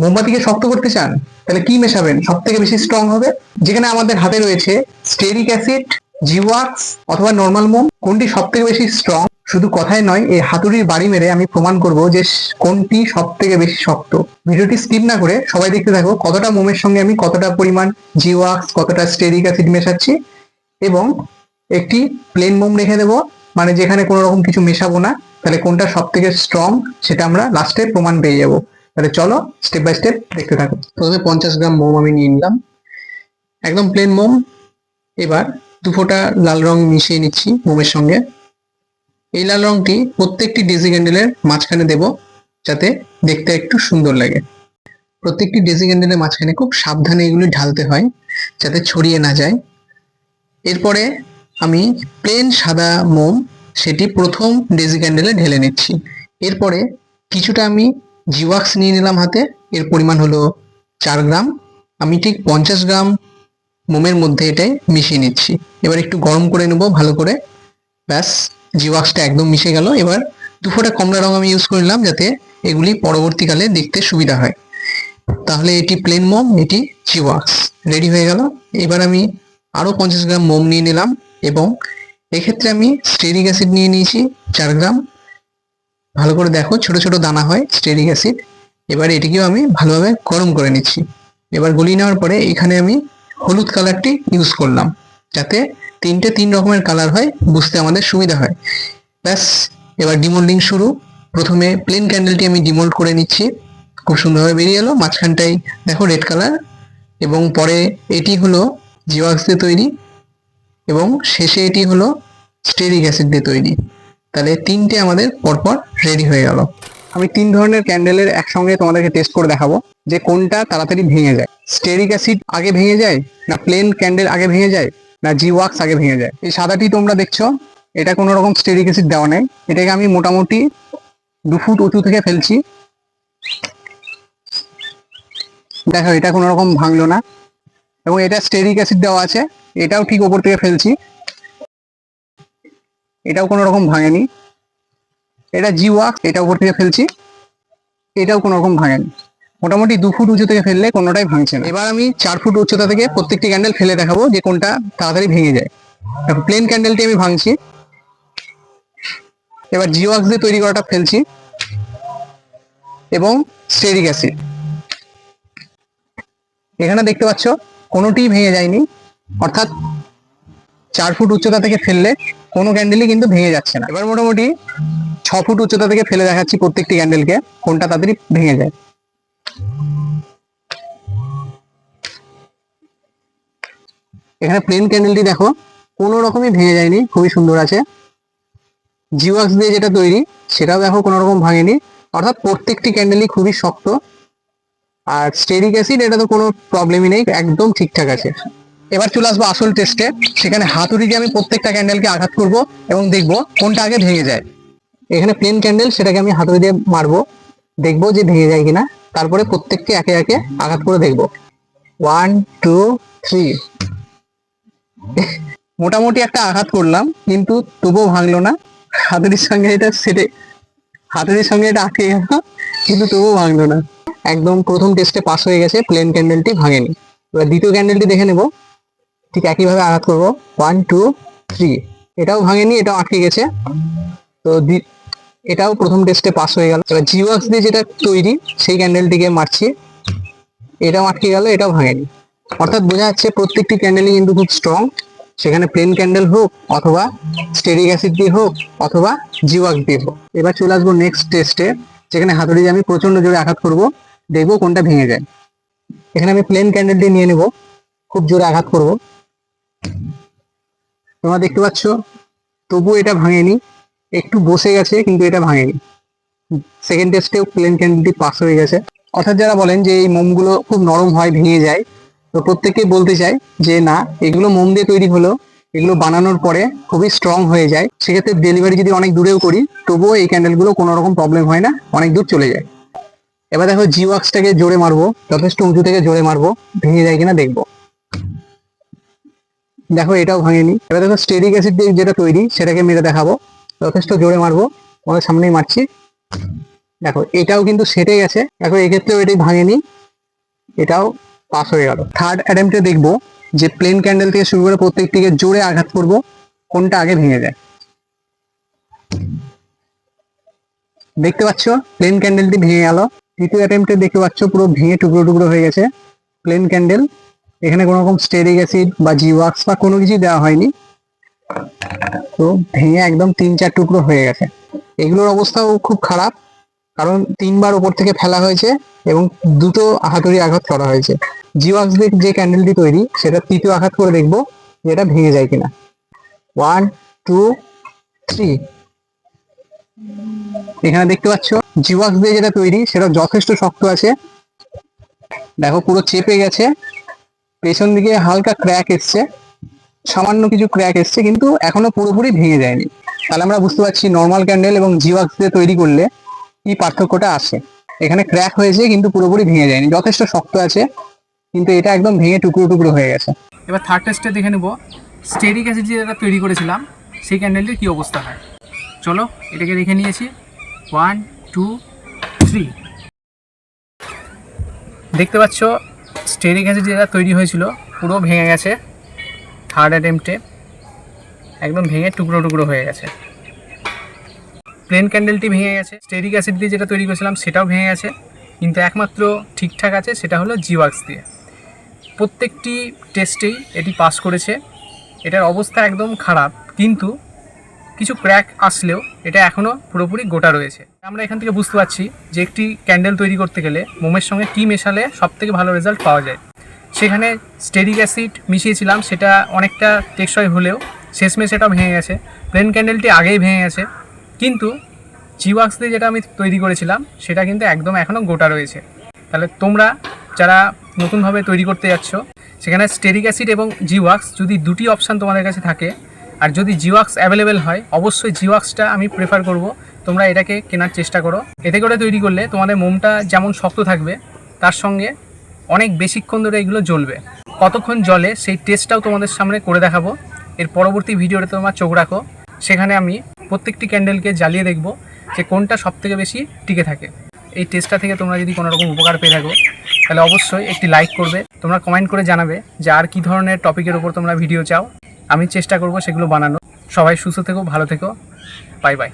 মোমবাতিকে শক্ত করতে চান, তাহলে কি মেশাবেন? সব থেকে বেশি স্ট্রং হবে? যেখানে আমাদের হাতে রয়েছে স্টেরিক অ্যাসিড জিওয়াক্স অথবা নর্মাল মোম। কোনটি সব থেকে বেশি স্ট্রং শুধু কথায় নয়, এই হাতুড়ির বাড়ি মেরে আমি প্রমাণ করব যে কোনটি সব থেকে বেশি শক্ত। ভিডিওটি স্কিপ না করে সবাই দেখতে থাকো কতটা মোমের সঙ্গে আমি কতটা পরিমাণ জিওয়াক্স কতটা স্টেরিক অ্যাসিড মেশাচ্ছি। এবং একটি প্লেন মোম রেখে দেবো মানে যেখানে কোনো রকম কিছু মেশাবো না, তাহলে কোনটা সব থেকে স্ট্রং সেটা আমরা লাস্টে প্রমাণ পেয়ে যাব। তাহলে চলো স্টেপ বাই স্টেপ দেখতে থাকো। প্রথমে পঞ্চাশ গ্রাম মোম আমি নিয়ে নিলাম। একদম প্লেন মোম। এবার দু ফোঁটা লাল রং মিশিয়ে নিচ্ছি মোমের সঙ্গে। এই লাল রংটি প্রত্যেকটি ডেজি ক্যান্ডেলের মাঝখানে দেব, যাতে দেখতে একটু সুন্দর লাগে। প্রত্যেকটি ডেজি ক্যান্ডেলের মাঝখানে খুব সাবধানে এগুলি ঢালতে হয়, যাতে ছড়িয়ে না যায়। এরপরে আমি প্লেন সাদা মোম, সেটি প্রথম ডেজি ক্যান্ডেলে ঢেলে নিচ্ছি। এরপরে কিছুটা আমি জিওয়াক্স নিয়ে নিলাম হাতে। এর পরিমাণ হলো চার গ্রাম। আমি ঠিক পঞ্চাশ গ্রাম মোমের মধ্যে এটাই মিশিয়ে নিচ্ছি। এবার একটু গরম করে নেব ভালো করে। ব্যাস জিওয়াক্সটা একদম মিশে গেল। এবার দুফোটা কমলা রং আমি ইউজ করলাম যাতে এগুলি পরবর্তীকালে দেখতে সুবিধা হয়। তাহলে এটি প্লেন মোম, এটি জিওয়াক্স রেডি হয়ে গেল। এবার আমি আরও পঞ্চাশ গ্রাম মোম নিয়ে নিলাম এবং এক্ষেত্রে আমি স্টেরিক অ্যাসিড নিয়ে নিয়েছি, চার গ্রাম। ভালো করে দেখো, ছোট ছোট দানা হয় স্টেরিক অ্যাসিড এবার এটিকেও আমি ভালোভাবে গরম করে নিচ্ছি। এবার গলিয়ে নেওয়ার পরে এখানে আমি হলুদ কালারটি ইউজ করলাম, যাতে তিনটে তিন রকমের কালার হয়, বুঝতে আমাদের সুবিধা হয়। ব্যাস, এবার ডিমোল্ডিং শুরু। প্রথমে প্লেন ক্যান্ডেলটি আমি ডিমোল্ড করে নিচ্ছি। খুব সুন্দরভাবে বেরিয়ে এলো মাঝখানটাই দেখো রেড কালার এবং পরে এটি হলো জিওয়াক্স দিয়ে তৈরি। এবং শেষে এটি হলো স্টেরিক অ্যাসিড দিয়ে তৈরি। তাহলে তিনটে আমাদের পরপর রেডি হয়ে গেল। আমি তিন ধরনের ক্যান্ডেলের একসঙ্গে তোমাদেরকে টেস্ট করে দেখাবো যে কোনটা তাড়াতাড়ি ভেঙে যায়। স্টেরিক অ্যাসিড আগে ভেঙে যায় না প্লেন ক্যান্ডেল আগে ভেঙে যায় না জি ওয়াক্স আগে ভেঙে যায়? এই সাদাটি তোমরা দেখছ, এটা কোনো রকম স্টেরিক অ্যাসিড দেওয়া নেই। এটাকে আমি মোটামুটি দু ফুট উঁচু থেকে ফেলছি। দেখো, এটা কোনো রকম ভাঙলো না। এবং এটা স্টেরিক অ্যাসিড দেওয়া আছে, এটাও ঠিক ওপর থেকে ফেলছি। এটাও কোনো রকম ভাঙেনি। এটা জি ওয়াক্স এটা উপর থেকে ফেলছি। এটাও কোনো রকম ভাঙেনি। মোটামুটি দু ফুট উঁচু থেকে ফেললে কোনোটাই ভাঙছে না। এবার আমি চার ফুট উচ্চতা থেকে প্রত্যেকটি ক্যান্ডেল ফেলে দেখাবো যে কোনটা তাড়াতাড়ি ভেঙে যায়। দেখো প্লেন ক্যান্ডেলটি আমি ভাঙছি। এবার জি ওয়াক্স দিয়ে তৈরি করাটা ফেলছি। এবং স্টেরিক অ্যাসিড এখানে দেখতে পাচ্ছ, কোনোটিই ভেঙে যায়নি। অর্থাৎ চার ফুট উচ্চতা থেকে ফেললে কোনো ক্যান্ডেলই কিন্তু ভেঙে যাচ্ছে না। এবার মোটামুটি ছ ফুট উচ্চতা থেকে ফেলে দেখাচ্ছি প্রত্যেকটি ক্যান্ডেলকে কোনটা তাড়াতাড়ি ভেঙে যায়। এখানে প্লেন ক্যান্ডেলটি দেখো, কোনো রকমই ভেঙে যায়নি, খুবই সুন্দর আছে। জিওয়াক্স দিয়ে যেটা তৈরি, সেটাও দেখো কোনো রকম ভাঙেনি। অর্থাৎ প্রত্যেকটি ক্যান্ডেলই খুবই শক্ত। আর স্টেরিক অ্যাসিড এটা তো কোনো প্রবলেমই নেই, একদম ঠিকঠাক আছে। এবার চলে আসব আসল টেস্টে সেখানে হাতুড়ি দিয়ে আমি প্রত্যেকটা ক্যান্ডেলকে আঘাত করব এবং দেখব কোনটা আগে ভেঙে যায়। এখানে প্লেন ক্যান্ডেল সেটাকে আমি হাতুড়ি দিয়ে মারবো। দেখব যে ভেঙে যায় কিনা। তারপরে প্রত্যেককে একে একে আঘাত করে দেখব। ওয়ান টু থ্রি মোটামুটি একটা আঘাত করলাম, কিন্তু তবুও ভাঙলো না। হাতুড়ির সঙ্গে এটা সেটে হাতুড়ির সঙ্গে এটা গেল, কিন্তু তবুও ভাঙলো না। একদম প্রথম টেস্টে পাস হয়ে গেছে প্লেন ক্যান্ডেলটি ভাঙেনি। এবার দ্বিতীয় ক্যান্ডেলটি দেখে নেব। ঠিক একইভাবে আঘাত করব। ওয়ান টু থ্রি এটাও ভাঙেনি, এটাও আটকে গেছে। তো এটাও প্রথম টেস্টে পাস হয়ে গেল। এবার জিওয়াক্স দিয়ে যেটা তৈরি, সেই ক্যান্ডেলটিকে মারছি। এটাও আটকে গেল, এটাও ভাঙেনি। অর্থাৎ বোঝা যাচ্ছে প্রত্যেকটি ক্যান্ডেলই কিন্তু খুব স্ট্রং সেখানে প্লেন ক্যান্ডেল হোক, অথবা স্টেরিক অ্যাসিড দিয়ে হোক, অথবা জিওয়াক্স দিয়ে হোক। এবার চলে আসব নেক্সট টেস্টে যেখানে হাতুড়ি দিয়ে আমি প্রচণ্ড জোরে আঘাত করব। দেখব কোনটা ভেঙে যায়। এখানে আমি প্লেন ক্যান্ডেলটি নিয়ে নেব। খুব জোরে আঘাত করব। তোমরা দেখতে পাচ্ছ? তবু এটা ভাঙেনি। একটু বসে গেছে, কিন্তু এটা ভাঙেনি। সেকেন্ড টেস্টেও প্লেন ক্যান্ডেলটি পাস হয়ে গেছে। অর্থাৎ যারা বলেন যে এই মোমগুলো খুব নরম হয়, ভেঙে যায়, তো প্রত্যেকেই বলতে চাই যে না, এগুলো মোম দিয়ে তৈরি হলো এগুলো বানানোর পরে খুবই স্ট্রং হয়ে যায়। সেক্ষেত্রে ডেলিভারি যদি অনেক দূরেও করি, তবুও এই ক্যান্ডেলগুলো কোনো রকম প্রবলেম হয় না, অনেক দূর চলে যায়। এবার দেখো জি ওয়াক্সটাকে জোরে মারবো, যথেষ্ট উঁচু থেকে জোরে মারবো, ভেঙে যায় কিনা দেখব। দেখো এটাও ভাঙেনি। এবার দেখো স্টেরিক অ্যাসিড দিয়ে যেটা তৈরি, সেটাকে মেরে দেখাবো। যথেষ্ট জোরে মারবো। আমাদের সামনেই মারছি। দেখো, এটাও কিন্তু সেটে গেছে। দেখো, এক্ষেত্রেও এটাই ভাঙেনি। এটাও পাস হয়ে গেল। থার্ড অ্যাটেম্পটে দেখব যে প্লেন ক্যান্ডেল থেকে শুরু করে প্রত্যেকটিকে জোরে আঘাত করব, কোনটা আগে ভেঙে যায়। দেখতে পাচ্ছ? প্লেন ক্যান্ডেলটি ভেঙে গেল। তৃতীয় অ্যাটেম্পটে দেখতে পাচ্ছ, পুরো ভেঙে টুকরো টুকরো হয়ে গেছে। প্লেন ক্যান্ডেল এখানে কোনো রকম স্টেরিক অ্যাসিড বা জিওয়াক্স বা কোনো কিছুই দেওয়া হয়নি। তো ভেঙে একদম তিন চার টুকরো হয়ে গেছে। এগুলোর অবস্থাও খুব খারাপ, কারণ তিনবার ওপর থেকে ফেলা হয়েছে এবং দুটো হাতুড়ি আঘাত করা হয়েছে। জিওয়াক্স দিয়ে যে ক্যান্ডেলটি তৈরি, সেটা তৃতীয় আঘাত করে দেখব যে এটা ভেঙে যায় কিনা। ওয়ান টু থ্রি এখানে দেখতে পাচ্ছ জিওয়াক্স দিয়ে যেটা তৈরি, সেটা যথেষ্ট শক্ত আছে। দেখো পুরো চেপে গেছে। পেছন দিকে হালকা ক্র্যাক এসছে। সামান্য কিছু ক্র্যাক এসছে, কিন্তু এখনও পুরোপুরি ভেঙে যায়নি। তাহলে আমরা বুঝতে পারছি নর্মাল ক্যান্ডেল এবং জিওয়াক্স দিয়ে তৈরি করলে কি পার্থক্যটা আসে এখানে ক্র্যাক হয়েছে, কিন্তু পুরোপুরি ভেঙে যায়নি। যথেষ্ট শক্ত আছে, কিন্তু এটা একদম ভেঙে টুকরো টুকরো হয়ে গেছে। এবার থার্ড টেস্টে দেখে নেব। স্টেরিক অ্যাসিড যেটা তৈরি করেছিলাম, সেই ক্যান্ডেলটির কী অবস্থা হয়? চলো, এটাকে রেখে নিয়েছি। ওয়ান টু থ্রি দেখতে পাচ্ছ স্টেরিক অ্যাসিড যেটা তৈরি হয়েছিল, পুরো ভেঙে গেছে। থার্ড অ্যাটেম্পটে একদম ভেঙে টুকরো টুকরো হয়ে গেছে। প্লেন ক্যান্ডেলটি ভেঙে গেছে। স্টেরিক অ্যাসিড দিয়ে যেটা তৈরি করেছিলাম, সেটাও ভেঙে গেছে। কিন্তু একমাত্র ঠিকঠাক আছে, সেটা হলো জিওয়াক্স দিয়ে। প্রত্যেকটি টেস্টেই এটি পাস করেছে। এটার অবস্থা একদম খারাপ, কিন্তু কিছু ক্র্যাক আসলেও এটা এখনও পুরোপুরি গোটা রয়েছে। আমরা এখান থেকে বুঝতে পারছি যে একটি ক্যান্ডেল তৈরি করতে গেলে মোমের সঙ্গে কী মেশালে সব থেকে ভালো রেজাল্ট পাওয়া যায়। সেখানে স্টেরিক অ্যাসিড মিশিয়েছিলাম, সেটা অনেকটা টেকসই হলেও শেষমেশ সেটা ভেঙে গেছে। প্লেন ক্যান্ডেলটি আগেই ভেঙে গেছে। কিন্তু জিওয়াক্স দিয়ে যেটা আমি তৈরি করেছিলাম, সেটা কিন্তু একদম এখনও গোটা রয়েছে। তাহলে তোমরা যারা নতুনভাবে তৈরি করতে যাচ্ছ, সেখানে স্টেরিক অ্যাসিড এবং জিওয়াক্স যদি দুটি অপশান তোমাদের কাছে থাকে আর যদি জিওয়াক্স অ্যাভেলেবেল হয়, অবশ্যই জিওয়াক্সটা আমি প্রেফার করব। তোমরা এটাকে কেনার চেষ্টা করো। এতে করে তৈরি করলে তোমাদের মোমটা যেমন শক্ত থাকবে, তার সঙ্গে অনেক বেশিক্ষণ ধরে এগুলো জ্বলবে। কতক্ষণ জলে সেই টেস্টটাও তোমাদের সামনে করে দেখাবো। এর পরবর্তী ভিডিওতে তোমার চোখ রাখো। সেখানে আমি প্রত্যেকটি ক্যান্ডেলকে জ্বালিয়ে দেখব যে কোনটা সবথেকে বেশি টিকে থাকে। এই টেস্টটা থেকে তোমরা যদি কোনো রকম উপকার পেয়ে থাকো, তাহলে অবশ্যই একটি লাইক করবে। তোমরা কমেন্ট করে জানাবে যে আর কী ধরনের টপিকের উপর তোমরা ভিডিও চাও। আমি চেষ্টা করব সেগুলো বানানো সবাই সুস্থ থেকো ভালো থেকো। Bye bye.